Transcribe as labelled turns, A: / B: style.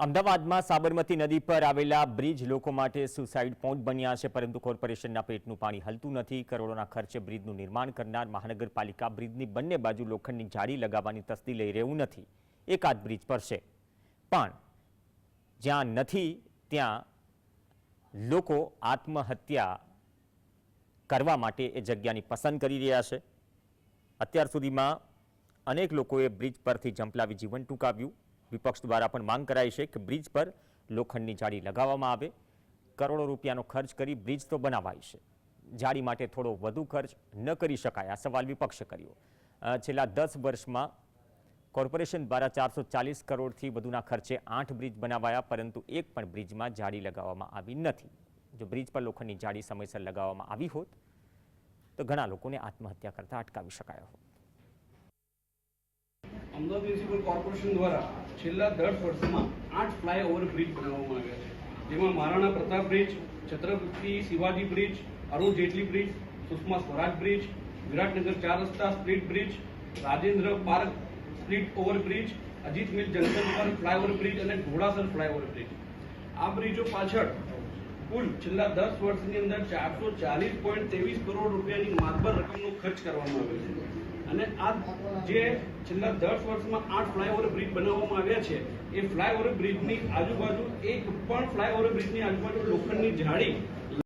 A: અમદાવાદમાં સાબરમતી નદી પર આવેલા બ્રિજ લોકો માટે સુસાઇડ પોઈન્ટ બન્યા છે, પરંતુ કોર્પોરેશનના પેટનું પાણી હલતું નથી. કરોડોના ખર્ચે બ્રિજનું નિર્માણ કરનાર મહાનગરપાલિકા બ્રિજની બંને બાજુ લોખંડની જાળી લગાવવાની તસ્દી લઈ રહ્યું નથી. એકાદ બ્રિજ પર છે. પણ જ્યાં નથી, ત્યાં લોકો આત્મહત્યા કરવા માટે એ જગ્યાની પસંદ કરી રહ્યા છે. અત્યાર સુધીમાં અનેક લોકોએ બ્રિજ પરથી ઝંપલાવી જીવન ટૂંકાવ્યું. વિપક્ષ દ્વારા પણ માંગ કરાઈ છે કે બ્રિજ પર લોખંડની જાળી લગાવવામાં આવે. કરોડો રૂપિયાનો ખર્ચ કરી બ્રિજ તો બનાવાય છે. જાળી માટે થોડો વધુ ખર્ચ ન કરી શકાય, આ સવાલ વિપક્ષે કર્યો. છેલ્લા દસ વર્ષમાં કોર્પોરેશન દ્વારા ચારસો ચાલીસ કરોડથી વધુના ખર્ચે આઠ બ્રિજ બનાવાયા, પરંતુ એક પણ બ્રિજમાં જાળી લગાવવામાં આવી નથી. જો બ્રિજ પર લોખંડની જાળી સમયસર લગાવવામાં આવી હોત, તો ઘણા લોકોને આત્મહત્યા કરતા અટકાવી શકાયા હોત.
B: અમદાવાદ મ્યુનિસિપલ કોર્પોરેશન દ્વારા છેલ્લા દસ વર્ષમાં આઠ ફ્લાયઓવર બ્રિજ બનાવવામાં આવ્યા છે. જેમાં Maharana Pratap bridge, Chhatrapati Shivaji bridge, Arun Jaitley bridge, Sushma Swaraj bridge, Viratnagar ચાર રસ્તા split bridge, Rajendra park split over bridge, Ajit mill junction પર ફ્લાયઓવર બ્રિજ અને ઘોડાસર ફ્લાયઓવર બ્રિજ. આ બ્રિજો પાછળ કુલ છેલ્લા દસ વર્ષની અંદર ચારસો ચાલીસ પોઈન્ટ ત્રેવીસ કરોડ રૂપિયાની માર્બલ રકમનો ખર્ચ કરવામાં આવ્યો છે. અને આ જે છેલ્લા દસ વર્ષમાં આઠ ફ્લાયઓવર બ્રિજ બનાવવામાં આવ્યા છે, એ ફ્લાયઓવર બ્રિજની આજુબાજુ એક પણ ફ્લાયઓવર બ્રિજની આજુબાજુ લોખંડની જાળી